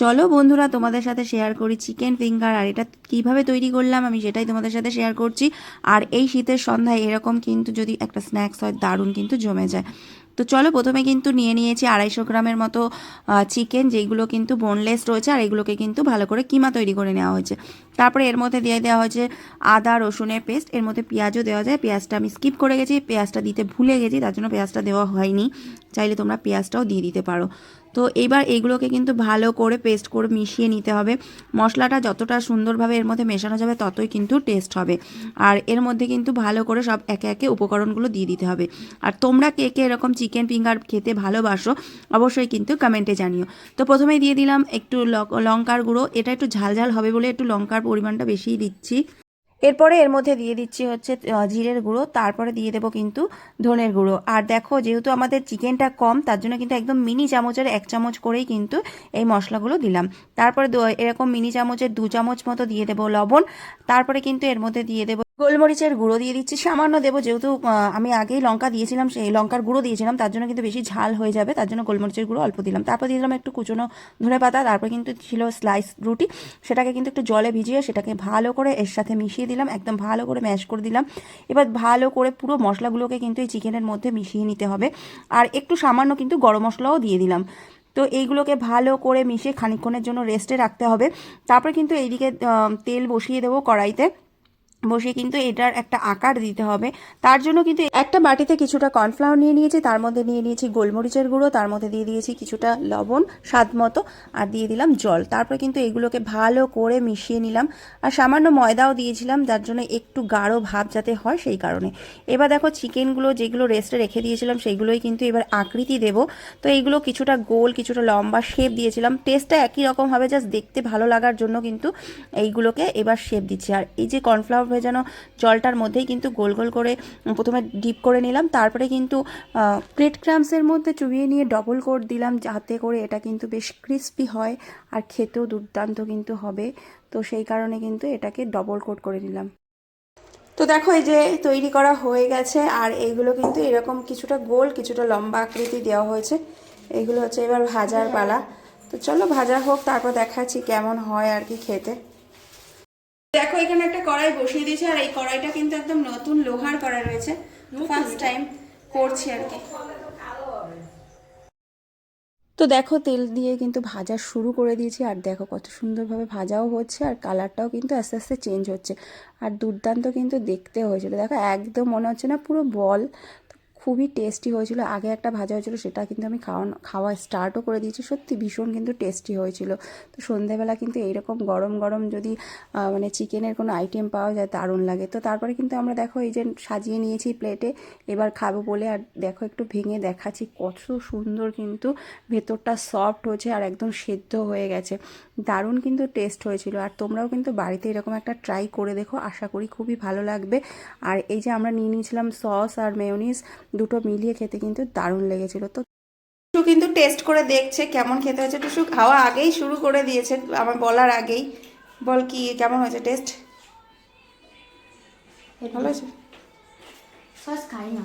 চলো বন্ধুরা, তোমাদের সাথে শেয়ার করি চিকেন ফিঙ্গার আর এটা কীভাবে তৈরি করলাম আমি সেটাই তোমাদের সাথে শেয়ার করছি। আর এই শীতের সন্ধ্যায় এরকম কিন্তু যদি একটা স্ন্যাক্স হয়, দারুণ কিন্তু জমে যায়। তো চলো প্রথমে কিন্তু নিয়ে নিয়েছি আড়াইশো গ্রামের মতো চিকেন যেইগুলো কিন্তু বোনলেস রয়েছে আর এগুলোকে কিন্তু ভালো করে কিমা তৈরি করে নেওয়া হয়েছে। তারপরে এর মধ্যে দিয়ে দেওয়া হয়েছে আদা, রসুনের পেস্ট এর মধ্যে পেঁয়াজও দেওয়া যায়। পেঁয়াজটা আমি স্কিপ করে গেছি, পেঁয়াজটা দিতে ভুলে গেছি, তার জন্য পেঁয়াজটা দেওয়া হয়নি। চাইলে তোমরা পেঁয়াজটাও দিয়ে দিতে পারো। তো এইবার এইগুলোকে কিন্তু ভালো করে পেস্ট করে মিশিয়ে নিতে হবে। মশলাটা যতটা সুন্দরভাবে এর মধ্যে মেশানো যাবে ততই কিন্তু টেস্ট হবে। আর এর মধ্যে কিন্তু ভালো করে সব একে একে উপকরণগুলো দিয়ে দিতে হবে। আর তোমরা কে কে এরকম চিকেন ফিঙ্গার খেতে ভালোবাসো অবশ্যই কিন্তু কমেন্টে জানিও। তো প্রথমে দিয়ে দিলাম একটু লঙ্কার গুঁড়ো। এটা একটু ঝাল ঝাল হবে বলে একটু লঙ্কার পরিমাণটা বেশিই দিচ্ছি। এরপরে এর মধ্যে দিয়ে দিচ্ছি হচ্ছে জিরের গুঁড়ো, তারপরে দিয়ে দেবো কিন্তু ধনের গুঁড়ো। আর দেখো, যেহেতু আমাদের চিকেনটা কম, তার জন্য কিন্তু একদম মিনি চামচের এক চামচ করেই কিন্তু এই মশলাগুলো দিলাম। তারপরে এরকম মিনি চামচের দু চামচ মতো দিয়ে দেবো লবণ। তারপরে কিন্তু এর মধ্যে দিয়ে দেবো গোলমরিচের গুঁড়ো দিয়ে দিচ্ছি। সামান্য দেবো যেহেতু আমি আগেই লঙ্কা দিয়েছিলাম, সেই লঙ্কার গুঁড়ো দিয়েছিলাম, তার জন্য কিন্তু বেশি ঝাল হয়ে যাবে, তার জন্য গোলমরিচের গুঁড়ো অল্প দিলাম। তারপর দিলাম একটু কুচনো ধনে পাতা তারপর কিন্তু ছিল স্লাইস রুটি। সেটাকে কিন্তু একটু জলে ভিজিয়ে সেটাকে ভালো করে এর সাথে মিশিয়ে দিলাম, একদম ভালো করে ম্যাশ করে দিলাম। এবার ভালো করে পুরো মশলাগুলোকে কিন্তু এই চিকেনের মধ্যে মিশিয়ে নিতে হবে। আর একটু সামান্য কিন্তু গরম মশলাও দিয়ে দিলাম। তো এইগুলোকে ভালো করে মিশিয়ে খানিকক্ষণের জন্য রেস্টে রাখতে হবে। তারপর কিন্তু এইদিকে তেল বসিয়ে দেবো কড়াইতে। বসিয়ে কিন্তু এটার একটা আকার দিতে হবে। তার জন্য কিন্তু একটা বাটিতে কিছুটা কর্নফ্লাওয়ার নিয়ে নিয়েছি, তার মধ্যে নিয়ে নিয়েছি গোলমরিচের গুঁড়ো, তার মধ্যে দিয়ে দিয়েছি কিছুটা লবণ, স্বাদ মতো, আর দিয়ে দিলাম জল। তারপরে কিন্তু এগুলোকে ভালো করে মিশিয়ে নিলাম। আর সামান্য ময়দাও দিয়েছিলাম, যার জন্য একটু গাঢ় ভাব যাতে হয় সেই কারণে। এবার দেখো চিকেনগুলো যেগুলো রেস্টে রেখে দিয়েছিলাম সেইগুলোই কিন্তু এবার আকৃতি দেব। তো এইগুলো কিছুটা গোল, কিছুটা লম্বা শেপ দিয়েছিলাম। টেস্টটা একই রকম হবে জাস্ট দেখতে ভালো লাগার জন্য কিন্তু এইগুলোকে এবার শেপ দিচ্ছি। আর এই যে কর্নফ্লাওয়ার ভেজানো জলটার মধ্যেই কিন্তু গোল গোল করে প্রথমে ডিপ করে নিলাম। তারপরে কিন্তু ব্রেড ক্রামসের মধ্যে চুবিয়ে নিয়ে ডবল কোট দিলাম, যাতে করে এটা কিন্তু বেশ ক্রিস্পি হয় আর খেতেও দুর্দান্ত কিন্তু হবে। তো সেই কারণে কিন্তু এটাকে ডবল কোট করে নিলাম। তো দেখো এই যে তৈরি করা হয়ে গেছে, আর এইগুলো কিন্তু এরকম কিছুটা গোল, কিছুটা লম্বা আকৃতি দেওয়া হয়েছে। এগুলো হচ্ছে এবার ভাজার পালা। তো চলো ভাজা হোক, তারপর দেখাচ্ছি কেমন হয় আর কি খেতে। দেখো এখানে একটা কড়াই বসিয়ে দিয়েছি আর এই কড়াইটা কিন্তু একদম নতুন লোহার কড়াই রয়েছে। ফার্স্ট টাইম করছি আর কি। তো দেখো তেল দিয়ে কিন্তু ভাজা শুরু করে দিয়েছি আর দেখো কত সুন্দরভাবে ভাজাও হচ্ছে আর কালারটাও কিন্তু আস্তে আস্তে চেঞ্জ হচ্ছে। আর দুর্দান্ত কিন্তু দেখতে হয়েছিল দেখো একদম মনে হচ্ছে না পুরো বল খুবই টেস্টি হয়েছিল। আগে একটা ভাজা হয়েছিল, সেটা কিন্তু আমি খাওয়া খাওয়া স্টার্টও করে দিয়েছি। সত্যি ভীষণ কিন্তু টেস্টি হয়েছিল। তো সন্ধেবেলা কিন্তু এইরকম গরম গরম যদি মানে চিকেনের কোনো আইটেম পাওয়া যায়, দারুণ লাগে। তো তারপরে কিন্তু আমরা দেখো এই যে সাজিয়ে নিয়েছি প্লেটে এবার খাব বলে। আর দেখো একটু ভেঙে দেখাচ্ছি, কত সুন্দর কিন্তু ভেতরটা সফট হয়েছে আর একদম সেদ্ধ হয়ে গেছে। দারুণ কিন্তু টেস্ট হয়েছিল। আর তোমরাও কিন্তু বাড়িতে এরকম একটা ট্রাই করে দেখো। আশা করি খুবই ভালো লাগবে। আর এই যে আমরা নিয়ে নিয়েছিলাম সস আর মেয়োনিজ দুটো মিলিয়ে খেতে কিন্তু দারুণ লেগেছিল। তো টুসু কিন্তু টেস্ট করে দেখছে কেমন খেতে হয়েছে। টুসু খাওয়া আগেই শুরু করে দিয়েছে আমার বলার আগেই। বল কি কেমন হয়েছে টেস্ট ভালো হয়েছে? সস খাই না